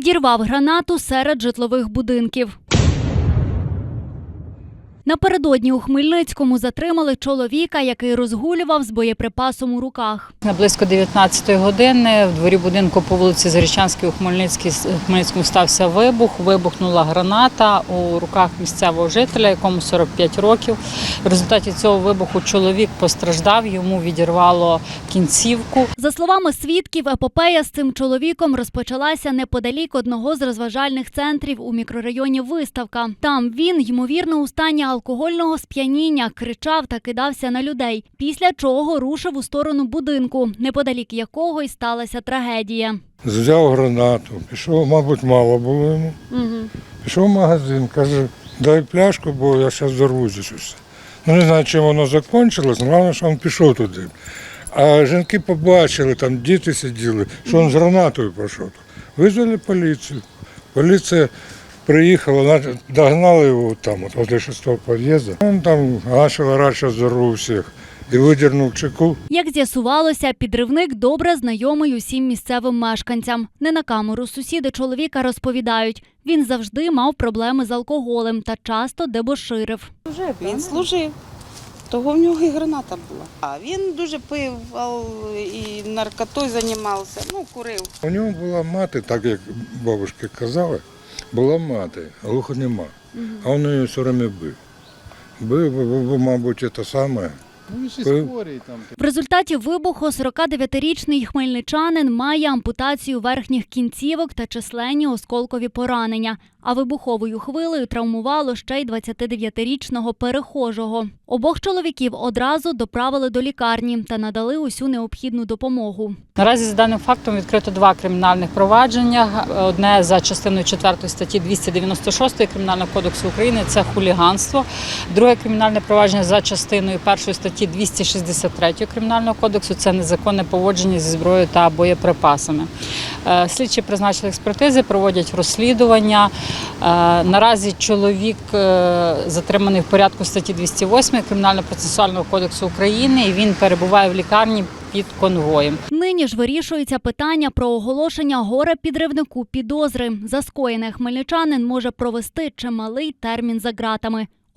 Підірвав гранату серед житлових будинків. Напередодні у Хмельницькому затримали чоловіка, який розгулював з боєприпасом у руках. На близько 19-ї години в дворі будинку по вулиці Зарічанській у Хмельницькій, Хмельницькому стався вибух. Вибухнула граната у руках місцевого жителя, якому 45 років. В результаті цього вибуху чоловік постраждав, йому відірвало кінцівку. За словами свідків, епопея з цим чоловіком розпочалася неподалік одного з розважальних центрів у мікрорайоні Виставка. Там він, ймовірно, у стані алкогольного сп'яніння кричав та кидався на людей, після чого рушив у сторону будинку, неподалік якого й сталася трагедія. Взяв гранату, пішов, мабуть, мало було йому. Пішов в магазин, каже, дай пляшку, бо я зараз зарвуся щось. Ну не знаю, чим воно закінчилось, головне, що він пішов туди. А жінки побачили, там діти сиділи, що він з гранатою пішов. Визвали поліцію. Поліція приїхала, догнали його там, от, возле шестого під'їзду. Він там орати, що зарву всіх. І видернув чеку. Як з'ясувалося, підривник добре знайомий усім місцевим мешканцям. Не на камеру сусіди чоловіка розповідають, він завжди мав проблеми з алкоголем та часто дебоширив. Він служив. Того в нього і граната була. А він дуже пив і наркотою займався, ну, курив. У нього була мати, так як бабушки казали, була мати, глухонема. А він її все время бив. Бив, бо, мабуть, це саме. Він ще Пив. хворий там. В результаті вибуху 49-річний хмельничанин має ампутацію верхніх кінцівок та численні осколкові поранення. А вибуховою хвилею травмувало ще й 29-річного перехожого. Обох чоловіків одразу доправили до лікарні та надали усю необхідну допомогу. Наразі за даним фактом відкрито два кримінальних провадження. Одне за частиною 4 статті 296 Кримінального кодексу України це хуліганство. Друге кримінальне провадження за частиною 1 статті 263 Кримінального кодексу це незаконне поводження зі зброєю та боєприпасами. Е, Слідчі призначили експертизи, проводять розслідування. Е, Наразі чоловік е, затриманий в порядку статті 208 Кримінально-процесуального кодексу України і він перебуває в лікарні під конвоєм. Нині ж вирішується питання про оголошення горе підривнику підозри. За скоєне хмельничанин може провести чималий термін за ґратами.